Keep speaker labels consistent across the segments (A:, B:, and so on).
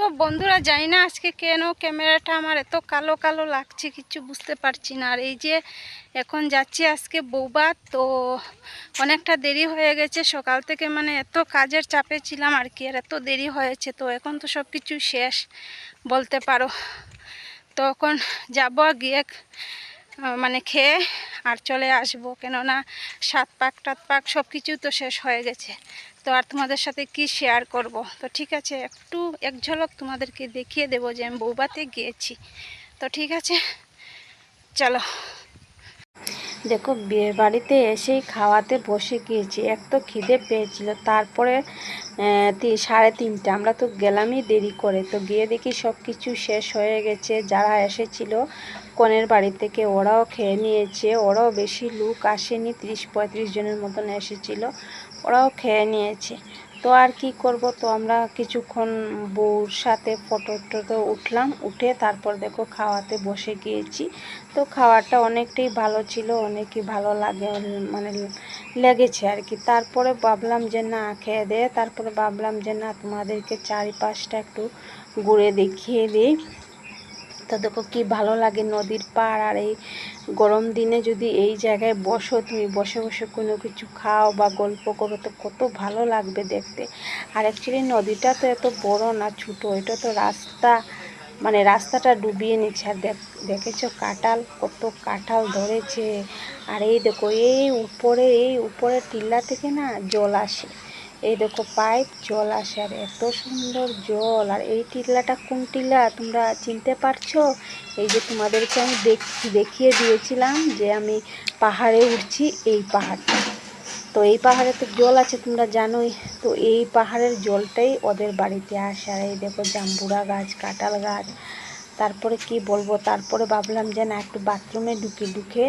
A: তো বন্ধুরা জানি না আজকে কেন ক্যামেরাটা আমার এত কালো কালো লাগছে, কিছু বুঝতে পারছি না। আর এই যে এখন যাচ্ছি আজকে বৌবাদ তো অনেকটা দেরি হয়ে গেছে। সকাল থেকে মানে এত কাজের চাপে ছিলাম আর কি, আর এত দেরি হয়েছে। তো এখন তো সব কিছু শেষ বলতে পারো। তো এখন যাব গিয়ে মানে খেয়ে আর চলে আসব। কেননা সাত পাক, টাত পাক সব কিছু তো শেষ হয়ে গেছে। তো আর তোমাদের সাথে কি শেয়ার করব? তো ঠিক আছে, একটু এক ঝলক তোমাদেরকে দেখিয়ে দেব যে আমি বৌবাতে গিয়েছি। তো ঠিক আছে, চলো। দেখো বিয়ে বাড়িতে এসেই খাওয়াতে বসে গিয়েছি। এক তো খিদে পেয়েছিল, তারপরে সাড়ে তিনটে। আমরা তো গেলামই দেরি করে। তো গিয়ে দেখি সব কিছু শেষ হয়ে গেছে। যারা এসেছিল কনের বাড়ি থেকে, ওরাও খেয়ে নিয়েছে। ওরাও বেশি লোক আসেনি, তিরিশ পঁয়ত্রিশ জনের মতন এসেছিল, ওরাও খেয়ে নিয়েছে। তো আর কি করব? তো আমরা কিছুক্ষণ বউর সাথে ফটো টটো উঠলাম, উঠে তারপর দেখো খাওয়াতে বসে গিয়েছি। তো খাওয়াটা অনেকটাই ভালো ছিল, অনেকই ভালো লাগে মানে লেগেছে আর কি। তারপরে ভাবলাম যে না, খেয়ে দে তারপরে ভাবলাম যে না, তোমাদেরকে চারিপাশটা একটু ঘুরে দেখিয়ে দিই। তো দেখো কি ভালো লাগে নদীর পাড় আর এই গরম দিনে যদি এই জায়গায় বসো, তুমি বসে বসে কোনো কিছু খাও বা গল্প করো, তো কত ভালো লাগবে দেখতে। আর অ্যাকচুয়ালি নদীটা তো এত বড় না, ছোটো, এটা তো রাস্তা মানে রাস্তাটা ডুবিয়ে নিচ্ছে। আর দেখ, দেখেছ কাঁঠাল? কত কাঁঠাল ধরেছে। আর এই দেখো, এই উপরে এই উপরে টিলা থেকে না জল আসে। এই দেখো পাইপ জল আসে আর এত সুন্দর জল। আর এই টিলাটা কোন টিলা, তোমরা চিনতে পারছ? এই যে তোমাদেরকে আমি দেখ, দেখিয়ে দিয়েছিলাম যে আমি পাহাড়ে উঠছি এই পাহাড়টা। তো এই পাহাড়ে তো জল আছে তোমরা জানোই। তো এই পাহাড়ের জলটাই ওদের বাড়িতে আসে। আর এই দেখো জাম্বুরা গাছ, কাঁঠাল গাছ তারপরে কি বলব? তারপরে ভাবলাম যে না, একটু বাথরুমে ঢুকে ঢুকে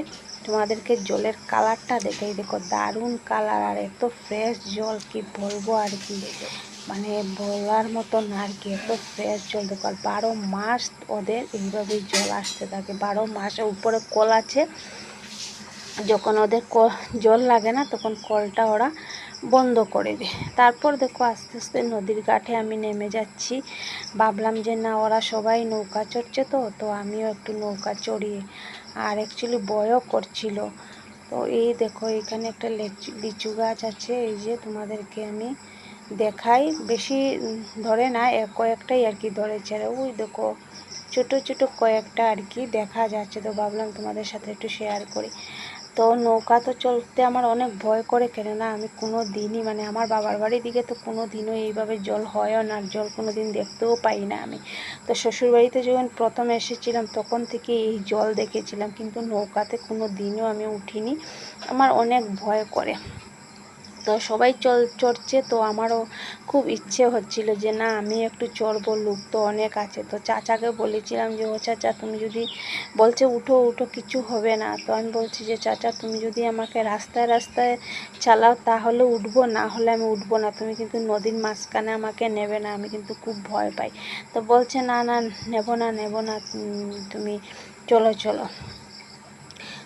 A: তোমাদেরকে জলের কালারটা দেখে এই দেখো, দারুণ কালার, আর এত ফ্রেশ জল, কি বলব আর কি? মানে বলার মতো না আর কি, এত ফ্রেশ জল। দেখো, আর বারো মাস ওদের এইভাবেই জল আসতে থাকে। বারো মাস উপরে কল আছে, যখন ওদের জল লাগে না, তখন কলটা ওরা বন্ধ করে দেয় তারপর দেখো আস্তে আস্তে নদীর ঘাটে আমি নেমে যাচ্ছি। ভাবলাম যে না, ওরা সবাই নৌকা চড়ছে তো তো আমিও একটু নৌকা চড়িয়ে, আর অ্যাকচুয়ালি বয়ও করছিল। তো এই দেখো, এখানে একটা লেচু গাছ আছে, এই যে তোমাদেরকে আমি দেখাই। বেশি ধরে না কয়েকটাই আর কি ধরেছে। ওই দেখো, ছোট ছোট কয়েকটা আর কি দেখা যাচ্ছে। তো ভাবলাম তোমাদের সাথে একটু শেয়ার করি। তো নৌকা তো চলতে আমার অনেক ভয় করে কেননা আমি কোনো দিনই মানে আমার বাবার বাড়ির দিকে তো কোনো দিনও এইভাবে জল হয়ও না, আর জল কোনো দিন দেখতেও পাই না আমি। তো শ্বশুরবাড়িতে যখন প্রথম এসেছিলাম, তখন থেকে এই জল দেখেছিলাম, কিন্তু নৌকাতে কোনো দিনও আমি উঠিনি। আমার অনেক ভয় করে। তো সবাই চল, চড়ছে, তো আমারও খুব ইচ্ছে হচ্ছিল যে, না, আমি একটু চড়বো, লোক তো অনেক আছে। তো চাচাকে বলেছিলাম যে, ও চাচা, তুমি যদি বলছে, উঠো উঠো, কিছু হবে না। তো আমি বলছি যে, চাচা, তুমি যদি আমাকে রাস্তায় রাস্তায় চালাও, তাহলে উঠবো, না হলে আমি উঠবো না। তুমি কিন্তু নদীর মাঝখানে আমাকে নেবে না, আমি কিন্তু খুব ভয় পাই। তো বলছে, না না, নেব না নেব না তুমি চলো চলো।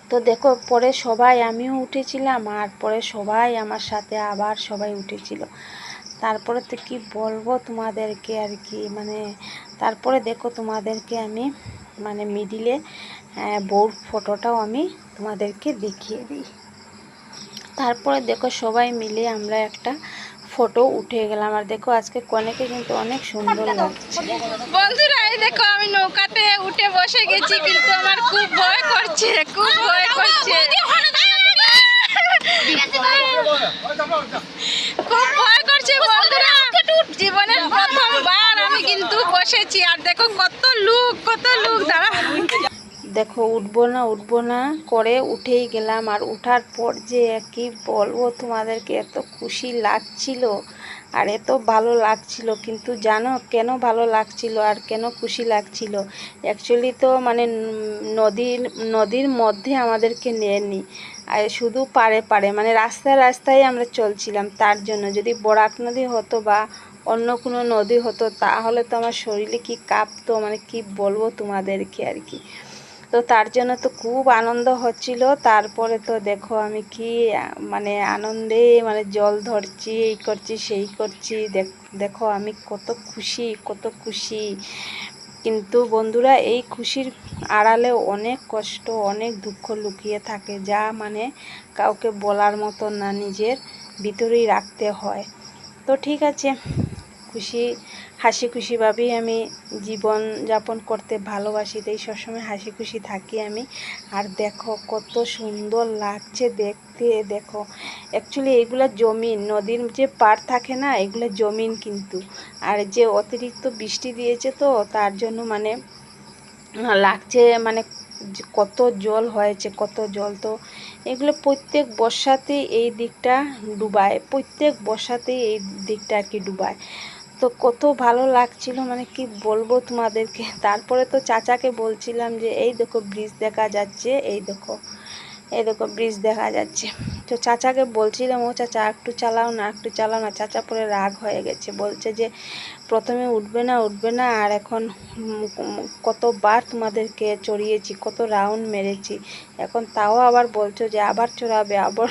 A: তো দেখো, পরে সবাই আমিও উঠেছিলাম, আর পরে সবাই আমার সাথে আবার সবাই উঠেছিল। তারপরে তো কি বলব তোমাদেরকে আর কি মানে তারপরে দেখো তোমাদেরকে আমি মানে মিডিলে বউর ফটোটাও আমি তোমাদেরকে দেখিয়ে দিই। তারপরে দেখো সবাই মিলে আমরা একটা ফটো উঠে গেলাম। আর দেখো আজকে কনেকে কিন্তু অনেক সুন্দর লাগছে। বন্ধুরা, এই দেখো আমি নৌকাতে উঠে বসে গেছি, কিন্তু আমার খুব ভয় করছে, খুব ভয় করছে। খুব ভয় করছে বন্ধুরা। জীবনের প্রথমবার আমি কিন্তু বসেছি, আর দেখো কত লোক কত লোক দাঁড়া। দেখো, উঠবো না উঠবো না করে উঠেই গেলাম। আর উঠার পর যে কি বলব তোমাদেরকে, এত খুশি লাগছিল আর এত ভালো লাগছিল। কিন্তু জানো কেন ভালো লাগছিল আর কেন খুশি লাগছিল? অ্যাকচুয়ালি তো মানে নদীর নদীর মধ্যে আমাদেরকে নেয়নি। আর শুধু পারে পারে মানে রাস্তায় রাস্তায় আমরা চলছিলাম তার জন্য। যদি বরাক নদী হতো বা অন্য কোনো নদী হতো, তাহলে তো আমার শরীরে কি কাঁপতো? মানে কি বলব তোমাদেরকে আর কি? তো তার জন্য তো খুব আনন্দ হচ্ছিল। তারপরে তো দেখো আমি কি মানে আনন্দে মানে জল ধরছি, এই করছি, সেই করছি। দেখ আমি কত খুশি কত খুশি। কিন্তু বন্ধুরা, এই খুশির আড়ালে অনেক কষ্ট, অনেক দুঃখ লুকিয়ে থাকে। যা মানে কাউকে বলার মতো না, নিজের ভিতরেই রাখতে হয়। তো ঠিক আছে, খুশি হাসি খুশিভাবেই আমি জীবন যাপন করতে ভালোবাসি, তাই সবসময় হাসি খুশি থাকি আমি। আর দেখো, কত সুন্দর লাগছে দেখতে, দেখো। অ্যাকচুয়ালি এগুলো জমিন, নদীর যে পার থাকে না, এগুলো জমিন কিন্তু। আর যে অতিরিক্ত বৃষ্টি দিয়েছে তো, তার জন্য মানে লাগছে মানে কত জল হয়েছে, কত জল তো। এগুলো প্রত্যেক বর্ষাতেই এই দিকটা ডুবায়, প্রত্যেক বর্ষাতেই এই দিকটা আর কি ডুবায়। তো কত ভালো লাগছিল মানে কি বলব তোমাদেরকে। তারপরে তো চাচাকে বলছিলাম যে, এই দেখো ব্রিজ দেখা যাচ্ছে, এই দেখো এই দেখো ব্রিজ দেখা যাচ্ছে। তো চাচাকে বলছিলাম, ও চাচা, একটু চালাও না, একটু চালাও না। চাচা পরে রাগ হয়ে গেছে, বলছে যে, প্রথমে উঠবে না উঠবে না, আর এখন কতবার তোমাদেরকে চড়িয়েছি, কত রাউন্ড মেরেছি। এখন তাও আবার বলছো যে, আবার চড়াবে, আবার